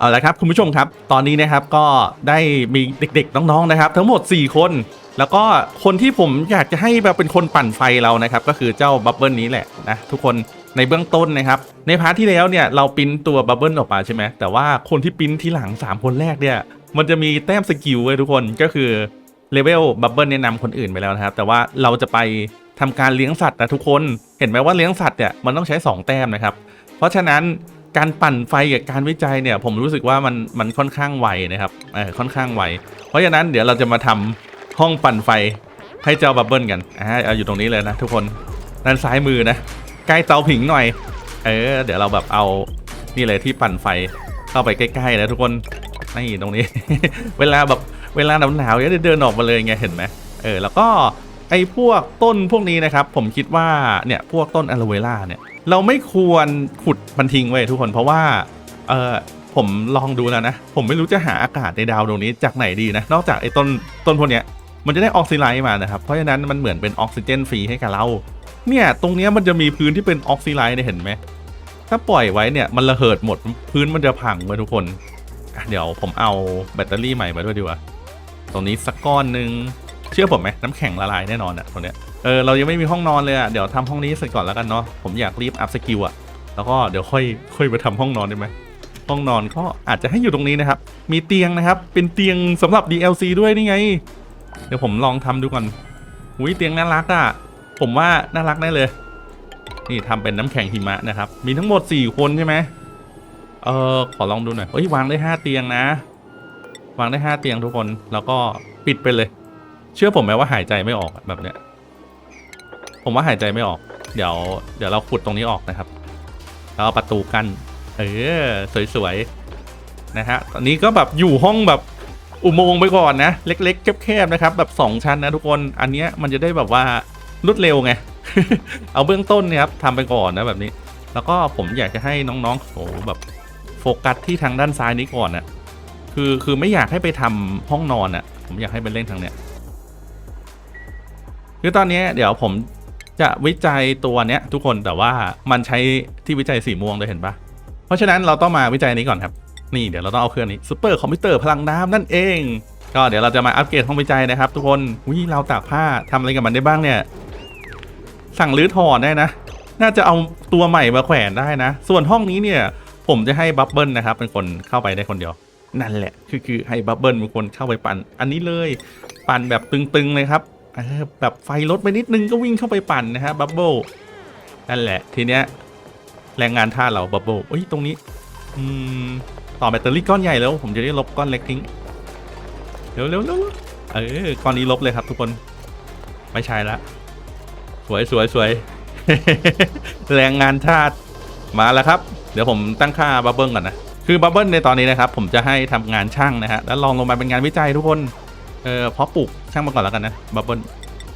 เอาละครับคุณผู้ชมครับ ตอนนี้นะครับก็ได้มีเด็กๆน้องๆนะครับ ทั้งหมด 4 คน แล้วก็คนที่ผมอยากจะให้แบบเป็นคนปั่นไฟเรานะครับ ก็คือเจ้าบับเบิลนี้แหละนะทุกคนในเบื้องต้นนะครับ ในพาร์ทที่แล้วเนี่ยเราปิ้นตัวบับเบิลออกมาใช่ไหมแต่ว่าคนที่ปิ้นที่หลัง 3 คนแรกเนี่ย มันจะมีแต้มสกิลไว้ยทุกคนก็คือเลเวลบับเบิลแนะนำคนอื่นไปแล้วนะครับ แต่ว่าเราจะไปทำการเลี้ยงสัตว์นะทุกคนเห็นไหมว่าเลี้ยงสัตว์เนี่ยมันต้องใช้ 2 แต้มนะครับ เพราะฉะนั้น การปั่นไฟกับการวิจัยเนี่ย ผมรู้สึกว่ามันมันค่อนข้างไวนะครับเออค่อนข้างไวเพราะฉะนั้นเดี๋ยวเราจะมาทำห้องปั่นไฟให้เจ้าบับเบิลกันอ่าเอาอยู่ตรงนี้เลยนะทุกคนด้านซ้ายมือนะใกล้เตาผิงหน่อย เออ เดี๋ยวเราแบบเอานี่เลยที่ปั่นไฟเข้าไปใกล้ๆนะทุกคนนี่ตรงนี้ เวลาแบบเวลาหนาวๆเนี่ยเดินออกมาเลยไงเห็นไหมเออแล้วก็ ไอ้พวกต้นพวกนี้นะครับ ผมคิดว่าเนี่ยพวกต้นอะโลเวล่าเนี่ย เราไม่ควรขุดมันทิ้งไว้ทุกคนเพราะว่าเออผมลองดูแล้วนะ ผมไม่รู้จะหาอากาศในดาวดวงนี้จากไหนดีนะ นอกจากไอ้ต้นต้นพวกเนี้ยมันจะได้ออกซิไลท์มานะครับ เพราะฉะนั้นมันเหมือนเป็นออกซิเจนฟรีให้กับเรา เนี่ยตรงเนี้ยมันจะมีพื้นที่เป็นออกซิไลท์เนี่ยเห็นไหม ถ้าปล่อยไว้เนี่ยมันระเหิดหมดพื้นมันจะพังไปทุกคน เดี๋ยวผมเอาแบตเตอรี่ใหม่มาด้วยดีกว่า ตรงนี้สักก้อนหนึ่ง เชื่อผมไหมน้ำแข็งละลายแน่นอนอะตรงเนี้ยเออเรายังไม่มีห้องนอนเลยอะเดี๋ยวทำห้องนี้เสร็จก่อนแล้วกันเนาะผมอยากรีบอัพสกิลอะแล้วก็เดี๋ยวค่อยค่อยไปทำห้องนอนได้ไหมห้องนอนก็อาจจะให้อยู่ตรงนี้นะครับ มีเตียงนะครับ เป็นเตียงสำหรับ DLC ด้วยนี่ไง เดี๋ยวผมลองทำดูก่อนอุ้ยเตียงน่ารักอะผมว่าน่ารักแน่เลย นี่ทำเป็นน้ำแข็งหิมะนะครับ มีทั้งหมด 4 คนใช่ไหมเออขอลองดูหน่อยเฮ้ยวางได้ 5 เตียงนะ วางได้ 5 เตียงทุกคนแล้วก็ปิดไปเลย เชื่อผมไหมว่าหายใจไม่ออกแบบเนี้ย ผมว่าหายใจไม่ออก เดี๋ยว เดี๋ยวเราขุดตรงนี้ออกนะครับ แล้วเอาประตูกันเออสวยๆนะฮะ ตอนนี้ก็แบบอยู่ห้องแบบอุโมงค์ไปก่อนนะ เล็กๆแคบๆนะครับ แบบ2ชั้นนะทุกคน อันเนี้ยมันจะได้แบบว่ารวดเร็วไง เอาเบื้องต้นเนี่ยครับทำไปก่อนนะแบบนี้ แล้วก็ผมอยากจะให้น้องๆโอ้โหแบบโฟกัสที่ทางด้านซ้ายนี้ก่อนน่ะคือคือไม่อยากให้ไปทำห้องนอนน่ะ ผมอยากให้ไปเล่นทางเนี้ย คือตอนนี้เดี๋ยวผมจะวิจัยตัวเนี้ยทุกคนแต่ว่ามันใช้ที่วิจัยสีม่วงเลยเห็นปะเพราะฉะนั้นเราต้องมาวิจัยนี้ก่อนครับ นี่เดี๋ยวเราต้องเอาเครื่องนี้ซูเปอร์คอมพิวเตอร์พลังน้ำนั่นเอง ก็เดี๋ยวเราจะมาอัปเกรดห้องวิจัยนะครับ ทุกคนวิเราตากผ้าทำอะไรกับมันได้บ้างเนี่ย สั่งรื้อถอนได้นะ น่าจะเอาตัวใหม่มาแขวนได้นะ ส่วนห้องนี้เนี่ย ผมจะให้บับเบิลนะครับเป็นคนเข้าไปได้คนเดียว นั่นแหละ คือคือให้บับเบิลเป็นคนเข้าไปปั่น อันนี้เลย ปั่นแบบตึงๆเลยครับ แบบไฟลดไปนิดนึงก็วิ่งเข้าไปปั่นนะฮะบับเบิลนั่นแหละ ทีเนี้ยแรงงานท่าเราบับเบิลเอ้ยตรงนี้อืมต่อแบตเตอรี่ก้อนใหญ่แล้วผมจะได้ลบก้อนเล็กทิ้งเร็วเร็วเร็วเออก้อนนี้ลบเลยครับทุกคน ไม่ใช่ละ สวยสวยสวยแรงงานชาติมาแล้วครับ เดี๋ยวผมตั้งค่าบับเบิ้ลก่อนนะ คือบับเบิ้ลในตอนนี้นะครับ ผมจะให้ทำงานช่างนะฮะ แล้วลองลงมาเป็นงานวิจัยทุกคน เออเพราะปลูกช่างมาก่อนแล้วกันนะบับเบิ้ล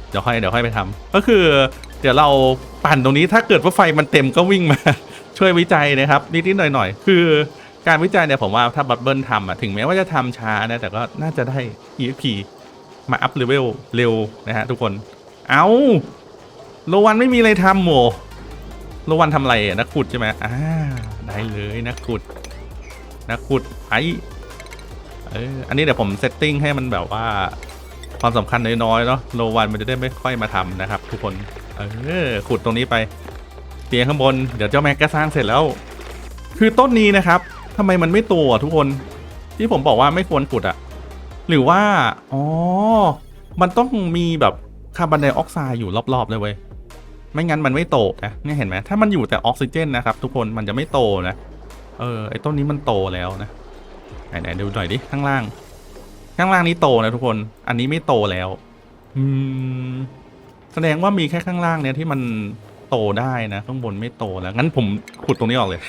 เดี๋ยวค่อยเดี๋ยวค่อยไปทำก็คือเดี๋ยวเราปั่นตรงนี้ถ้าเกิดว่าไฟมันเต็มก็วิ่งมา ช่วยวิจัยนะครับนิดๆหน่อยๆ คือการวิจัยเนี่ยผมว่าถ้าบับเบิ้ลทำอะถึงแม้ว่าจะทำช้านะแต่ก็น่าจะได้ EXP มาอัพเลเวลเร็วนะฮะทุกคนเอาโลวันไม่มีอะไรทำโหมโลวันทำอะไรนักขุดใช่ไหมอ่าได้เลยนักขุด นักขุดไอ เอออันนี้เดี๋ยวผมเซตติ้งให้มันแบบว่าความสำคัญน้อยๆเนาะโลวันมันจะได้ไม่ค่อยมาทำนะครับ ทุกคน เออขุดตรงนี้ไป เตียงข้างบน เดี๋ยวเจ้าแม็กก็สร้างเสร็จแล้ว คือต้นนี้นะครับทำไมมันไม่โตอะทุกคนที่ผมบอกว่าไม่ควรขุดอะหรือว่า อ๋อ มันต้องมีแบบคาร์บอนไดออกไซด์อยู่รอบๆเลยเว้ยไม่งั้นมันไม่โตนะเนี่ยเห็นไหมถ้ามันอยู่แต่ออกซิเจนนะครับ ทุกคนมันจะไม่โตนะ เออไอ้ต้นนี้มันโตแล้วนะ ไหนๆดูหน่อยดิข้างล่าง ข้างล่างนี้โตนะทุกคน อันนี้ไม่โตแล้ว อืมแสดงว่ามีแค่ข้างล่างเนี่ยที่มันโตได้นะ ข้างบนไม่โตแล้ว งั้นผมขุดตรงนี้ออกเลย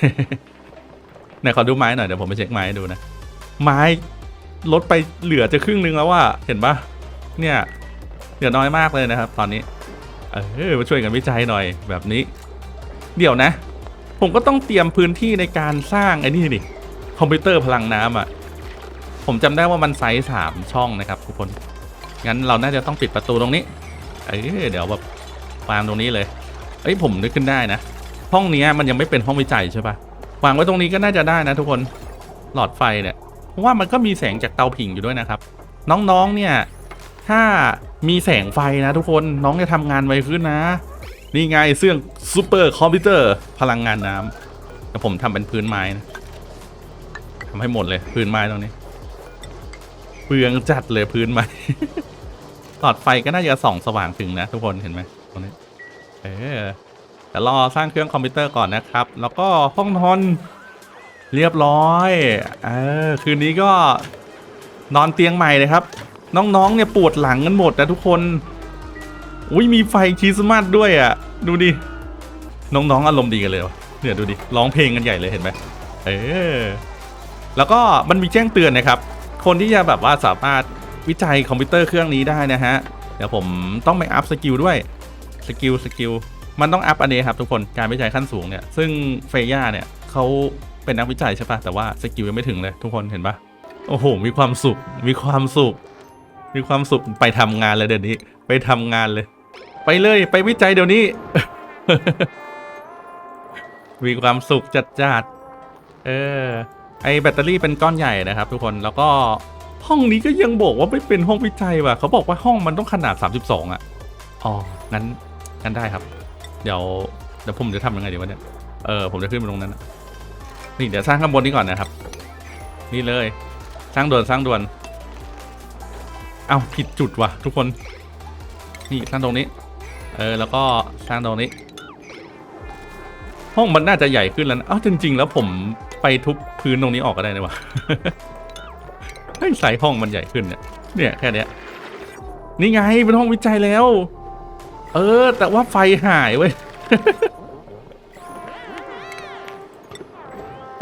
ไหนขอดูไม้หน่อยเดี๋ยวผมไปเช็คไม้ให้ดูนะ ไม้ลดไปเหลือจะครึ่งนึงแล้วว่าเห็นปะเนี่ย เหลือน้อยมากเลยนะครับ ตอนนี้ เออมาช่วยกันวิจัยหน่อยแบบนี้ เดี๋ยวนะ ผมก็ต้องเตรียมพื้นที่ในการสร้างไอ้นี่นี่ คอมพิวเตอร์พลังน้ำอะ ผมจำได้ว่ามันไซส์สามช่องนะครับทุกคน งั้นเราน่าจะต้องปิดประตูตรงนี้ เออเดี๋ยวแบบวางตรงนี้เลย เอ้ยผมนึกขึ้นได้นะ ห้องนี้มันยังไม่เป็นห้องวิจัยใช่ปะวางไว้ตรงนี้ก็น่าจะได้นะทุกคน หลอดไฟเนี่ยเพราะว่ามันก็มีแสงจากเตาผิงอยู่ด้วยนะครับ น้องๆ เนี่ย ถ้ามีแสงไฟนะทุกคน น้องจะทำงานไวขึ้นนะ นี่ไงเสื่องซูเปอร์คอมพิวเตอร์พลังงานน้ำแต่ผมทำเป็นพื้นไม้นะำให้หมดเลยพื้นไม้ตรงนี้เปลืองจัดเลยพื้นไม้หลอดไฟก็น่าจะส่องสว่างถึงนะทุกคนเห็นไหมตรงนี้เออแต่รอสร้างเครื่องคอมพิวเตอร์ก่อนนะครับ แล้วก็ห้องนอนเรียบร้อยเออคืนนี้ก็นอนเตียงใหม่เลยครับ น้องๆเนี่ยปวดหลังกันหมดนะทุกคนอุ้ยมีไฟคริสต์มาสด้วยอะ ดูดิน้องๆอารมณ์ดีกันเลยวะเนี่ยดูดิร้องเพลงกันใหญ่เลยเห็นไหมเออ แล้วก็มันมีแจ้งเตือนนะครับ คนที่จะแบบว่าสามารถวิจัยคอมพิวเตอร์เครื่องนี้ได้นะฮะ เดี๋ยวผมต้องไปอัพสกิลด้วย สกิล สกิล มันต้องอัพอันนี้ครับทุกคน การวิจัยขั้นสูงเนี่ย ซึ่งเฟย่าเนี่ยเขาเป็นนักวิจัยใช่ปะแต่ว่าสกิลยังไม่ถึงเลยทุกคนเห็นปะโอ้โห มีความสุข มีความสุข มีความสุข ไปทำงานเลยเดี๋ยวนี้ ไปทำงานเลย ไปเลย ไปวิจัยเดี๋ยวนี้ มีความสุขจัดจัดเออ ไอแบตเตอรี่เป็นก้อนใหญ่นะครับทุกคนแล้วก็ห้องนี้ก็ยังบอกว่าไม่เป็นห้องวิจัยว่ะเขาบอกว่าห้องมันต้องขนาด 32 อะอ๋องั้นงั้นได้ครับ เดี๋ยวเดี๋ยวผมจะทำยังไงดีวะเนี่ยเออผมจะขึ้นไปตรงนั้นน่ะนี่เดี๋ยวสร้างข้างบนนี้ก่อนนะครับ นี่เลย สร้างด่วนสร้างด่วนเอ้าผิดจุดว่ะทุกคน นี่สร้างตรงนี้ เออแล้วก็สร้างตรงนี้ ห้องมันน่าจะใหญ่ขึ้นแล้วนะเอ้าจริง ๆ แล้วผม ไปทุบพื้นตรงนี้ออกก็ได้นะวะให้ใส่ห้องมันใหญ่ขึ้นเนี่ย เนี่ยแค่เนี้ย นี่ไงเป็นห้องวิจัยแล้ว เออ แต่ว่าไฟหายเว้ย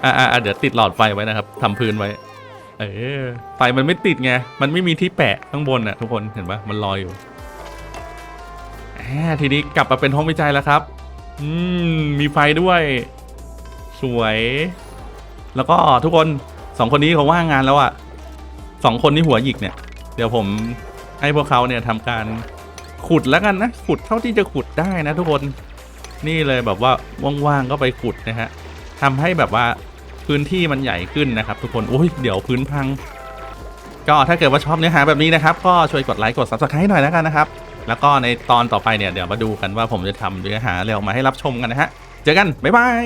อ่าเดี๋ยวติดหลอดไฟไว้นะครับทำพื้นไว้ เออ ไฟมันไม่ติดไง มันไม่มีที่แปะข้างบนน่ะทุกคน เห็นปะมันลอยอยู่ทีนี้กลับมาเป็นห้องวิจัยแล้วครับ อืม มีไฟด้วย สวย แล้วก็ทุกคนสองคนนี้เขาว่างงานแล้วอะสองคนนี้หัวหยิกเนี่ย เดี๋ยวผมให้พวกเขาเนี่ยทำการขุดแล้วกันนะ ขุดเท่าที่จะขุดได้นะ ทุกคนนี่เลยแบบว่าว่างๆก็ไปขุดนะฮะทำให้แบบว่าพื้นที่มันใหญ่ขึ้นนะครับ ทุกคนโอ้ยเดี๋ยวพื้นพัง ก็ถ้าเกิดว่าชอบเนื้อหาแบบนี้นะครับ ก็ช่วยกดไลค์กด subscribe หน่อยแล้วกันนะครับ แล้วก็ในตอนต่อไปเนี่ยเดี๋ยวมาดูกันว่าผมจะทำเนื้อหาอะไรออกมาให้รับชมกันนะฮะ เจอกัน บ๊ายบาย